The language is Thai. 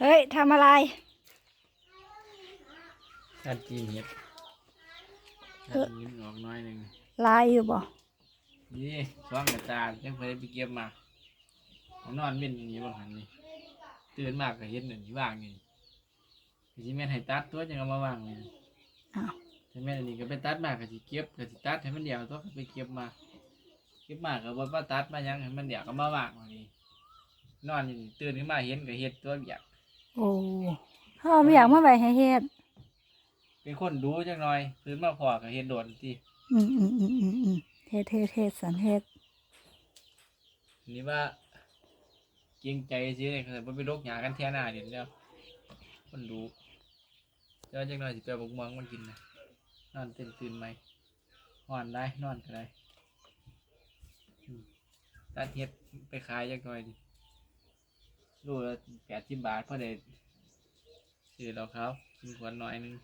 เฮ้ยทำอะไรการจีนเห็ดเออการยิ้มออกน้อยหนึ่งลายอยู่บ่นี่ช่วงกระตาจังเคยไปเก็บมาผมนอนเป็นอย่างนี้บางหันนี่ตื่นมากก็เห็นหนึ่งที่ว่างนี่ก็สิแม่นให้ตัดตัวจังเอามาวางเลยอ้าวถ้าแม่นอันนี้ก็ไปตัดมาก็สิเก็บก็สิตัดให้มันเดียวตัวก็ไปเก็บมาเก็บมาก็บ่ว่าตัดมาหยังให้มันเดียวก็มาวางไว้นี่นอนอยู่นี่ตื่นขึ้นมาเห็นก็เฮ็ดตัวเบียก โอ้เขาเอาอยากมาไว้ให้เฮ็ดเป็นคนดูจังหน่อยตื่นมาพอก็เฮ็ดโดนที่อืมอืมอืมอืมอืมเฮ็ดเฮ็ดเฮ็ดสันเฮ็ดนี่ว่าเกรงใจสิเลยเขาบ่ไปลกหยากันแท่หน้าเดี๋ยวแล้วคนดูเจ้าจังหน่อยสิไปเอาบกม่วงมันกินนะนอนตื่นตื่นไหมนอนได้นอนก็ได้อืมตัดเฮ็ดไปขายจักหน่อยดิ ลูกละแปดสิบบาทพอได้ซื้อเราเขากินขวดหน่อยหนึง